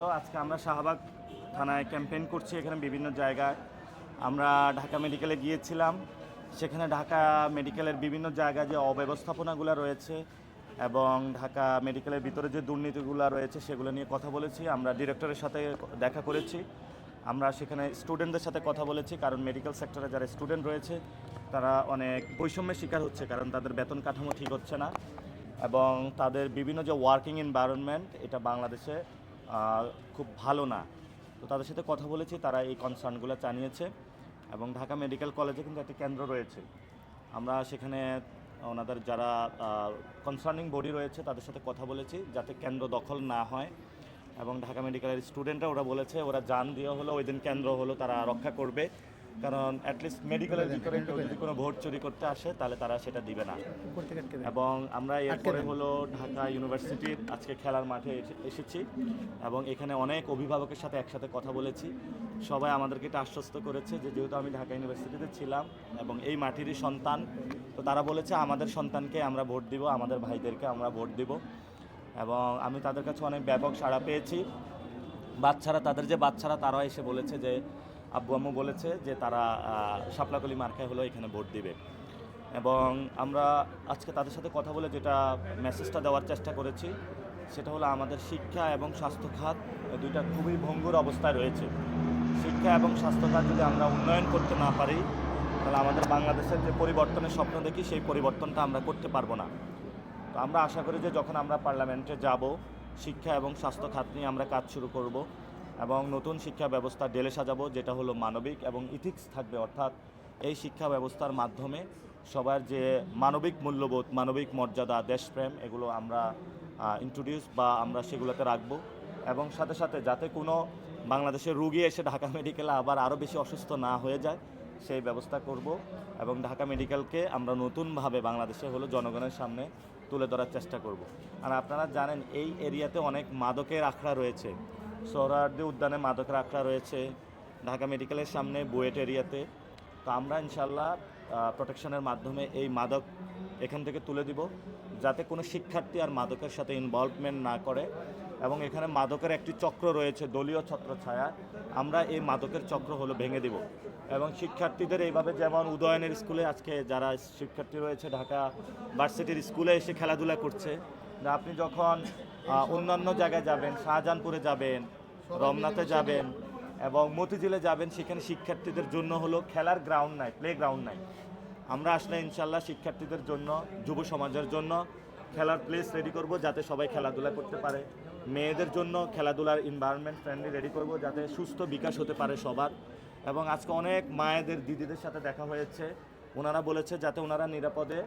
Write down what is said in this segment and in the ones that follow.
আজকে আমরা শাহবাগ থানায় ক্যাম্পেইন করছি, এখানে বিভিন্ন জায়গায়। আমরা ঢাকা মেডিকেলে গিয়েছিলাম। সেখানে ঢাকা মেডিকেলের বিভিন্ন জায়গায় যে অব্যবস্থাপনাগুলো রয়েছে এবং ঢাকা মেডিকেলের ভিতরে যে দুর্নীতিগুলো রয়েছে, সেগুলো নিয়ে কথা বলেছি। আমরা ডিরেক্টরের সাথে দেখা করেছি। আমরা সেখানে স্টুডেন্টদের সাথে কথা বলেছি, কারণ মেডিকেল সেক্টরে যারা স্টুডেন্ট রয়েছে, তারা অনেক বৈষম্যের শিকার হচ্ছে, কারণ তাদের বেতন কাঠামো ঠিক হচ্ছে না। এবং তাদের বিভিন্ন যে ওয়ার্কিং এনভায়রনমেন্ট, এটা বাংলাদেশে খুব ভালো না। তো তাদের সাথে কথা বলেছি, তারা এই কনসার্নগুলো জানিয়েছে এবং ঢাকা মেডিকেল কলেজে কিন্তু একটা কেন্দ্র রয়েছে। আমরা সেখানে ওনাদের যারা কনসার্নিং বডি রয়েছে, তাদের সাথে কথা বলেছি যাতে কেন্দ্র দখল না হয় এবং ঢাকা মেডিকেলের স্টুডেন্টরা ওরা বলেছে, ওরা যান দিয়ে হলো, ওই দিন কেন্দ্র হলো, তারা রক্ষা করবে। কারণ অ্যাটলিস্ট মেডিকেলের ভিতরে কেউ যদি কোনো ভোট চুরি করতে আসে তাহলে তারা সেটা দিবে না। এবং আমরা এরপরে হলো ঢাকা ইউনিভার্সিটির আজকে খেলার মাঠে এসে- এসেছি এবং এখানে অনেক অভিভাবকের সাথে একসাথে কথা বলেছি। সবাই আমাদেরকে এটা আশ্বস্ত করেছে যে যেহেতু আমি ঢাকা ইউনিভার্সিটিতে ছিলাম এবং এই মাটিরই সন্তান তো তারা বলেছে আমাদের সন্তানকে আমরা ভোট দিব আমাদের ভাইদেরকে আমরা ভোট দিব। এবং আমি তাদের কাছে অনেক ব্যাপক সাড়া পেয়েছি। বাচ্চারা তাদের যে বাচ্চারা তারাও এসে বলেছে যে আব্বু আম্মু বলেছে যে তারা আহ, শাপলাকলি মার্কায় হলো এখানে ভোট দিবে। এবং আমরা আজকে তাদের সাথে কথা বলে যেটা মেসেজটা দেওয়ার চেষ্টা করেছি সেটা হলো আমাদের শিক্ষা এবং স্বাস্থ্য খাত দুইটা খুবই ভঙ্গুর অবস্থায় রয়েছে। শিক্ষা এবং স্বাস্থ্য খাত যদি আমরা উন্নয়ন করতে না পারি তাহলে আমাদের বাংলাদেশের যে পরিবর্তনের স্বপ্ন দেখি সেই পরিবর্তনটা আমরা করতে পারব না। তো আমরা আশা করি যে যখন আমরা পার্লামেন্টে যাব শিক্ষা এবং স্বাস্থ্য খাত নিয়ে আমরা কাজ শুরু করব। এবং নতুন শিক্ষা ব্যবস্থা ডেলে সাজাবো, যেটা হলো মানবিক এবং ইথিক্স থাকবে। অর্থাৎ এই শিক্ষা ব্যবস্থার মাধ্যমে সবার যে মানবিক মূল্যবোধ, মানবিক মর্যাদা, দেশপ্রেম, এগুলো আমরা ইন্ট্রোডিউস বা আমরা সেগুলোতে রাখব। এবং সাথে সাথে যাতে কোনো বাংলাদেশের রুগী এসে ঢাকা মেডিকেলে আবার আরও বেশি অসুস্থ না হয়ে যায়, সেই ব্যবস্থা করব। এবং ঢাকা মেডিকেলকে আমরা নতুনভাবে বাংলাদেশে হলো জনগণের সামনে তুলে ধরার চেষ্টা করব। আর আপনারা জানেন, এই এরিয়াতে অনেক মাদকের আখড়া রয়েছে। সোহরাওয়ার্দী উদ্যানে মাদকের আখড়া রয়েছে ঢাকা মেডিকেলের সামনে বুয়েট এরিয়াতে। তো আমরা ইনশাল্লাহ প্রোটেকশনের মাধ্যমে এই মাদক এখান থেকে তুলে দিব, যাতে কোনো শিক্ষার্থী আর মাদকের সাথে ইনভলভমেন্ট না করে। এবং এখানে মাদকের একটি চক্র রয়েছে, দলীয় ছত্রছায়া। আমরা এই মাদকের চক্র হলো ভেঙে দিব। এবং শিক্ষার্থীদের এইভাবে যেমন উদয়নের স্কুলে আজকে যারা শিক্ষার্থী রয়েছে, ঢাকা ভার্সিটির স্কুলে এসে খেলাধুলা করছে আপনি যখন অন্যান্য জায়গায় যাবেন, শাহজাহানপুরে যাবেন, রমনাতে যাবেন এবং মতিঝিলে যাবেন, সেখানে শিক্ষার্থীদের জন্য হলো খেলার গ্রাউন্ড নাই প্লে গ্রাউন্ড নাই আমরা আসলে ইনশাল্লাহ শিক্ষার্থীদের জন্য, যুব সমাজের জন্য খেলার প্লেস রেডি করব যাতে সবাই খেলাধুলা করতে পারে। মেয়েদের জন্য খেলাধুলার এনভায়রনমেন্ট ফ্রেন্ডলি রেডি করব যাতে সুস্থ বিকাশ হতে পারে সবার। এবং আজকে অনেক মায়েদের দিদিদের সাথে দেখা হয়েছে। ওনারা বলেছে যাতে ওনারা নিরাপদে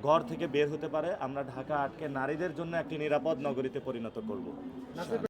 ঘর থেকে বের হতে পারে। আমরা ঢাকা আটকে নারীদের জন্য একটি নিরাপদ নগরীতে পরিণত করব।